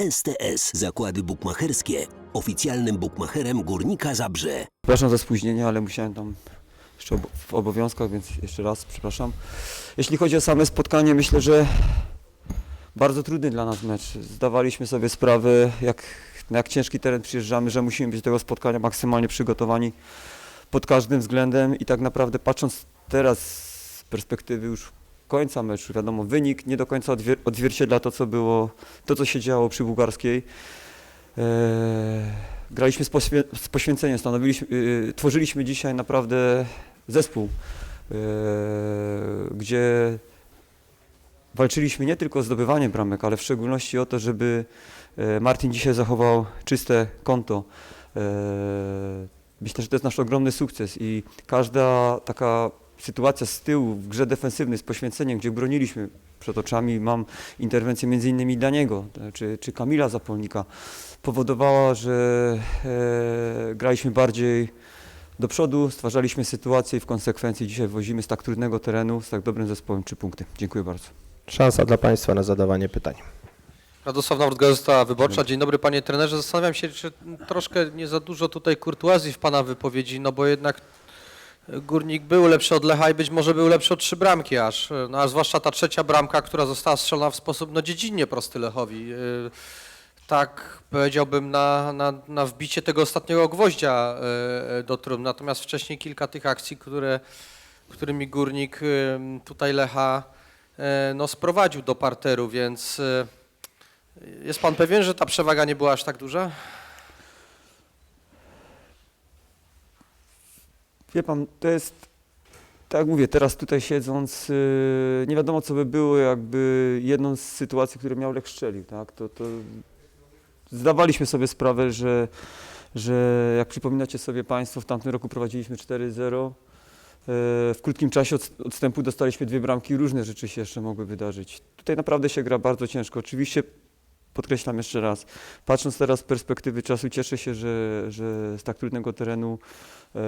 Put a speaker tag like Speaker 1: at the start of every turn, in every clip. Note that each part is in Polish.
Speaker 1: STS Zakłady Bukmacherskie. Oficjalnym bukmacherem Górnika Zabrze.
Speaker 2: Przepraszam za spóźnienie, ale musiałem tam jeszcze obo- w obowiązkach, więc jeszcze raz przepraszam. Jeśli chodzi o same spotkanie, myślę, że bardzo trudny dla nas mecz. Zdawaliśmy sobie sprawę, jak, na jak ciężki teren przyjeżdżamy, że musimy być do tego spotkania maksymalnie przygotowani pod każdym względem i tak naprawdę patrząc teraz z perspektywy już końca meczu, wiadomo, wynik nie do końca odwier- odzwierciedla to, co było, to, co się działo przy Bułgarskiej. Eee, graliśmy z, z poświęceniem, stanowiliśmy, yy, tworzyliśmy dzisiaj naprawdę zespół, yy, gdzie walczyliśmy nie tylko o zdobywanie bramek, ale w szczególności o to, żeby e, Martin dzisiaj zachował czyste konto. E, Myślę, że to jest nasz ogromny sukces i każda taka sytuacja z tyłu w grze defensywnej z poświęceniem, gdzie broniliśmy przed oczami, mam interwencję między innymi Daniego czy, czy Kamila Zapolnika, powodowała, że e, graliśmy bardziej do przodu, stwarzaliśmy sytuację i w konsekwencji dzisiaj wozimy z tak trudnego terenu, z tak dobrym zespołem trzy punkty. Dziękuję bardzo.
Speaker 3: Szansa dla Państwa na zadawanie pytań.
Speaker 4: Radosław Nowot, Gazeta Wyborcza. Dzień dobry panie trenerze. Zastanawiam się, czy troszkę nie za dużo tutaj kurtuazji w pana wypowiedzi, no bo jednak Górnik był lepszy od Lecha i być może był lepszy od trzy bramki aż. No, a zwłaszcza ta trzecia bramka, która została strzelona w sposób no, dziecinnie prosty Lechowi. Yy, Tak powiedziałbym na, na, na wbicie tego ostatniego gwoździa yy, do trumny. Natomiast wcześniej kilka tych akcji, które, którymi Górnik yy, tutaj Lecha no, sprowadził do parteru, więc... jest pan pewien, że ta przewaga nie była aż tak duża?
Speaker 2: Wie pan, to jest, tak jak mówię, teraz tutaj siedząc, yy, nie wiadomo co by było, jakby jedną z sytuacji, które miał Lech strzelił, tak, to, to zdawaliśmy sobie sprawę, że, że jak przypominacie sobie Państwo, w tamtym roku prowadziliśmy 4-0, yy, w krótkim czasie od, odstępu dostaliśmy dwie bramki, różne rzeczy się jeszcze mogły wydarzyć. Tutaj naprawdę się gra bardzo ciężko. Oczywiście podkreślam jeszcze raz, patrząc teraz z perspektywy czasu, cieszę się, że, że z tak trudnego terenu e,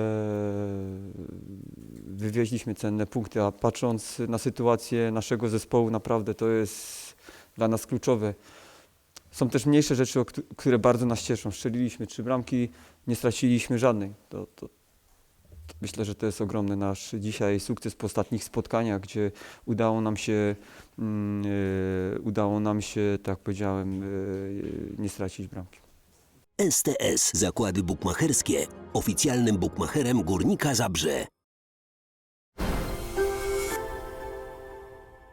Speaker 2: wywieźliśmy cenne punkty, a patrząc na sytuację naszego zespołu, naprawdę to jest dla nas kluczowe. Są też mniejsze rzeczy, które bardzo nas cieszą. Strzeliliśmy trzy bramki, nie straciliśmy żadnej. To, to myślę, że to jest ogromny nasz dzisiaj sukces po ostatnich spotkaniach, gdzie udało nam się, mm, e, udało nam się, tak powiedziałem, e, nie stracić bramki.
Speaker 1: STS Zakłady Bukmacherskie. Oficjalnym bukmacherem Górnika Zabrze.